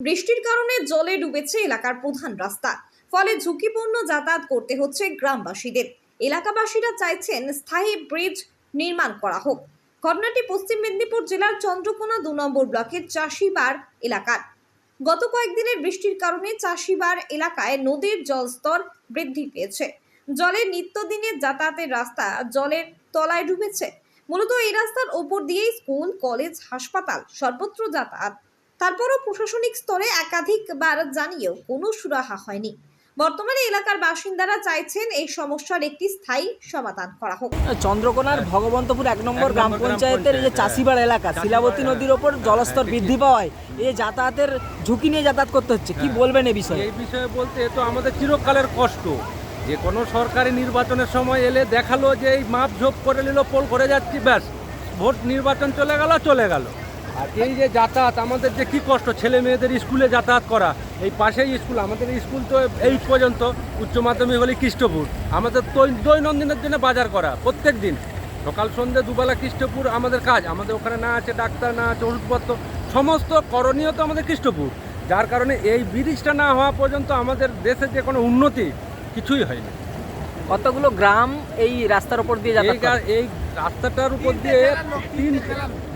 বৃষ্টির কারণে জলে ডুবেছে এলাকার প্রধান রাস্তা। ফলে ঝুঁকিপূর্ণ যাতায়াত করতে হচ্ছে গ্রামবাসীদের। এলাকাবাসীরা চাইছেন স্থায়ী ব্রিজ নির্মাণ করা হোক। ঘটনাটি পশ্চিম মেদিনীপুর জেলার চন্দ্রকোনা দু নম্বর ব্লকের চাষিবার এলাকার। গত কয়েকদিনের বৃষ্টির কারণে চাষিবার এলাকায় নদীর জলস্তর বৃদ্ধি পেয়েছে। জলে নিত্যদিনের যাতায়াতের রাস্তা জলের তলায় ডুবেছে। মূলত এই রাস্তার ওপর দিয়েই স্কুল, কলেজ, হাসপাতাল সর্বত্র যাতায়াত তারপরও প্রশাসনিক স্তরে একাধিকবার জানিয়েও কোনো সুরাহা হয়নি। বর্তমানে এলাকার বাসিন্দারা চাইছেন এই সমস্যার একটি স্থায়ী সমাধান করা হোক। চন্দ্রকোনার ভগবন্তপুর এক নম্বর গ্রাম পঞ্চায়েতের এই যে চাষিবাড় এলাকা শিলাবতী নদীর ওপর জলস্তর বৃদ্ধি পাওয়ায় এই যাতায়াতের ঝুঁকি নিয়ে যাতায়াত করতে হচ্ছে। কি বলবেন এই বিষয়ে? এই বিষয়ে বলতে তো আমাদের চিরকালের কষ্ট। যে কোনো সরকারি নির্বাচনের সময় এলে দেখাল যে এই মাপ ঝোপ করে নিল পোল করে যাচ্ছি ব্যাস। ভোট নির্বাচন চলে গেল চলে গেল। আর এই যে যাতায়াত আমাদের যে কি কষ্ট ছেলে মেয়েদের স্কুলে যাতায়াত করা এই পাশেই স্কুল আমাদের স্কুল তো এইট পর্যন্ত উচ্চ মাধ্যমিক হলে খ্রিস্টপুর আমাদের দৈনন্দিনের জন্য বাজার করা প্রত্যেক দিন। সকাল সন্ধ্যে দুবেলা খ্রিস্টপুর আমাদের কাজ। আমাদের ওখানে না আছে ডাক্তার না আছে ওষুধপত্র সমস্ত করণীয় তো আমাদের খ্রিস্টপুর যার কারণে এই ব্রিজটা না হওয়া পর্যন্ত আমাদের দেশের যে কোনো উন্নতি কিছুই হয়নি। কতগুলো গ্রাম এই রাস্তার ওপর দিয়ে এই এই রাস্তাটার উপর দিয়ে তিন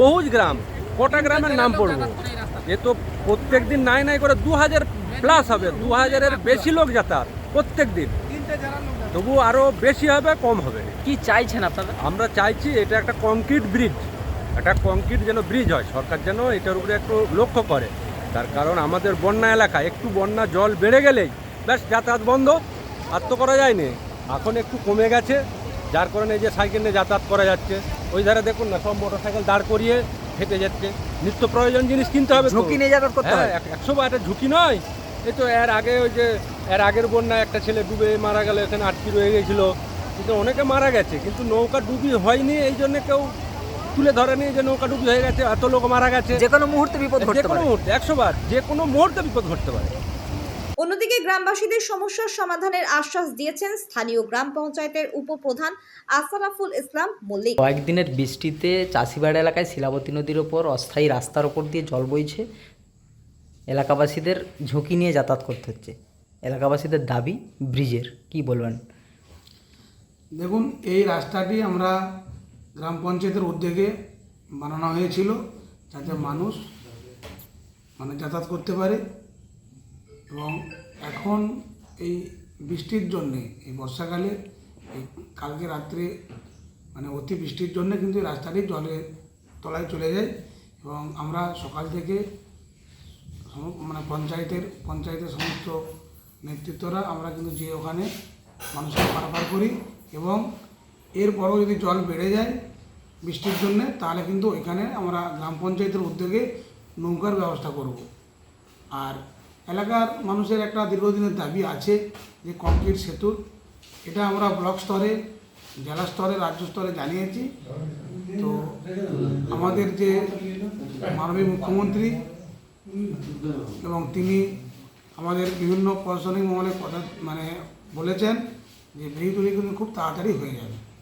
বহু গ্রাম। কটা গ্রামের নাম পড়ব? এ তো প্রত্যেক দিন নাই নাই করে দু হাজার প্লাস হবে দু হাজারের বেশি লোক যাতায়াত প্রত্যেক দিন। তবু আরও বেশি হবে কম হবে। কি চাইছেন আপনারা? আমরা চাইছি এটা একটা কংক্রিট ব্রিজ একটা কংক্রিট যেন ব্রিজ হয়। সরকার যেন এটার উপরে একটু লক্ষ্য করে। তার কারণ আমাদের বন্যা এলাকা একটু বন্যা জল বেড়ে গেলেই ব্যাস যাতায়াত বন্ধ আর তো করা যায়নি এখন একটু কমে গেছে যার কারণে এই যে সাইকেল নিয়ে যাতায়াত করা যাচ্ছে। ওই ধারে দেখুন না সব মোটর সাইকেল দাঁড় করিয়ে হেঁটে যাচ্ছে। নিত্য প্রয়োজন জিনিস কিনতে হবে ঝুঁকি নিয়ে যাতায়াত করতে হ্যাঁ হয়। একশো বার এটা ঝুঁকি নয়। এই তো এর আগে ওই যে এর আগের বন্যা একটা ছেলে ডুবে মারা গেল এখানে আটকি রয়ে গেছিল। কিন্তু অনেকে মারা গেছে কিন্তু নৌকা ডুবি হয়নি এই জন্য কেউ তুলে ধরেনি যে নৌকা ডুবি হয়ে গেছে এত লোক মারা গেছে। যে কোনো মুহূর্তে বিপদ যে কোনো মুহূর্তে একশো বার যে কোনো মুহূর্তে বিপদ ঘটতে পারে। অন্যদিকে গ্রামবাসীদের সমস্যার সমাধানের আশ্বাস দিয়েছেন স্থানীয় গ্রাম পঞ্চায়েতের উপপ্রধান আসারাফুল ইসলাম মল্লিক। কয়েকদিনের বৃষ্টিতে চাষিবাড়ি এলাকায় শিলাবতী নদীর ওপর অস্থায়ী রাস্তার ওপর দিয়ে জল বইছে। এলাকাবাসীদের ঝুঁকি নিয়ে যাতায়াত করতে হচ্ছে। এলাকাবাসীদের দাবি ব্রিজের। কি বলবেন? দেখুন এই রাস্তাটি আমরা গ্রাম পঞ্চায়েতের উদ্যোগে বানানো হয়েছিল যাতে মানুষ মানে যাতায়াত করতে পারে। এবং এখন এই বৃষ্টির জন্যে, এই বর্ষাকালে এই কালকে রাত্রে মানে অতি বৃষ্টির জন্য কিন্তু রাস্তাটি জলের তলায় চলে যায় এবং আমরা সকাল থেকে মানে পঞ্চায়েতের পঞ্চায়েতের সমস্ত নেতৃত্বরা আমরা কিন্তু যে ওখানে মানুষকে পারাপার করি এবং এরপরও যদি জল বেড়ে যায় বৃষ্টির জন্য, তাহলে কিন্তু এখানে আমরা গ্রাম পঞ্চায়েতের উদ্যোগে নৌকার ব্যবস্থা করব। আর এলাকার মানুষের একটা দীর্ঘদিনের দাবি আছে যে কংক্রিট সেতু। এটা আমরা ব্লক স্তরে, জেলা স্তরে, রাজ্য স্তরে জানিয়েছি। তো আমাদের যে মাননীয় মুখ্যমন্ত্রী এবং তিনি আমাদের বিভিন্ন প্রশাসনিক মহলে কথা মানে বলেছেন যে ব্রিজগুলি কিন্তু খুব তাড়াতাড়ি হয়ে যাবে।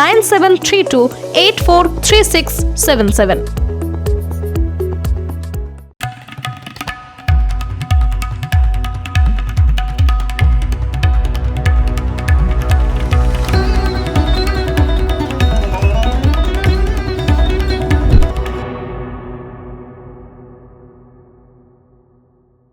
nine seven three two eight four three six seven seven